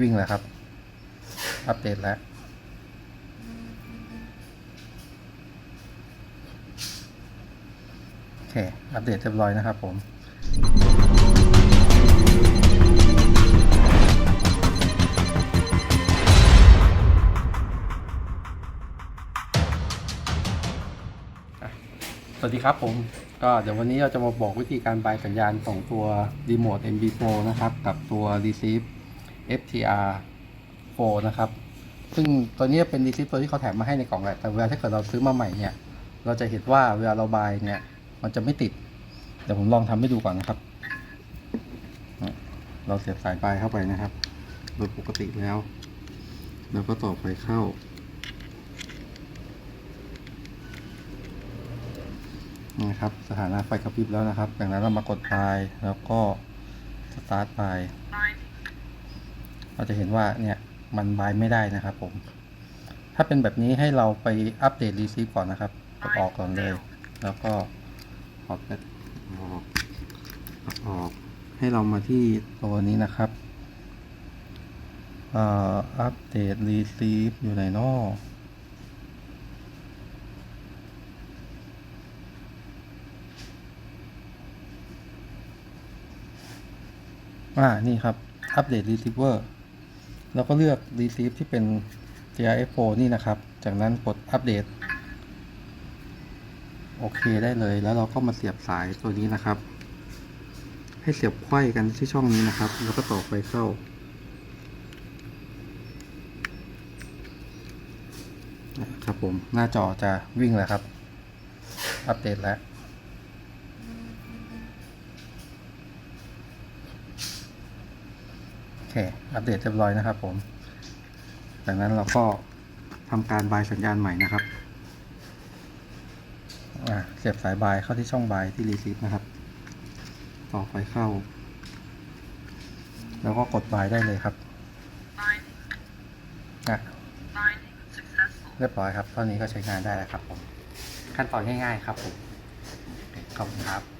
วิ่งแล้วครับ อัปเดตแล้วโอเค อัปเดตเรียบร้อยนะครับผมสวัสดีครับผมก็เดี๋ยววันนี้เราจะมาบอกวิธีการบายสัญญาณของตัว Remote MB4 นะครับ กับตัว Receive FTR 4นะครับ ซึ่งตัวนี้เป็น Receive ตัวที่เขาแถมมาให้ในกล่องแหละ แต่เวลาถ้าเกิดเราซื้อมาใหม่เนี่ย เราจะเห็นว่าเวลาเราบายเนี่ย มันจะไม่ติด เดี๋ยวผมลองทำให้ดูก่อนนะครับ เราเสียบสายบายเข้าไปนะครับ โดยปกติแล้วเราก็ต่อไฟเข้า นะครับ สถานะไฟกระพริบแล้วนะครับ จากนั้นเรามากดปลาย แล้วก็สตาร์ทปลาย เราจะเห็นว่าเนี่ยมันบายไม่ได้นะครับผม ถ้าเป็นแบบนี้ให้เราไปอัปเดตรีซีฟก่อนนะครับกดออกก่อนเลย แล้วก็ออกออกออก ให้เรามาที่ตัวนี้นะครับอ่ออัปเดตรีซีฟอยู่ไหนนออ่า นี่ครับ อัปเดต receiver แล้ว ก็เลือก receive ที่เป็น GIF4 นี่นะครับ จากนั้นกดอัปเดต โอเคได้เลย แล้วเราก็มาเสียบสายตัวนี้นะครับ ให้เสียบไขว้กันที่ช่องนี้นะครับ แล้วก็ต่อไฟเข้า ครับผม หน้าจอจะวิ่งแล้วครับ อัปเดตแล้ว อเคอัปเดตเรียบร้อยนะครับผม จากนั้นเราก็ทำการบายสัญญาณใหม่นะครับเสียบสายบายเข้าที่ช่องบายที่รีซีฟนะครับ ต่อไฟเข้า แล้วก็กดบายได้เลยครับอะเรียบร้อยครับเท่านี้ก็ใช้งานได้แล้วครับผม ขั้นตอนง่ายๆครับผม ขอบคุณครับ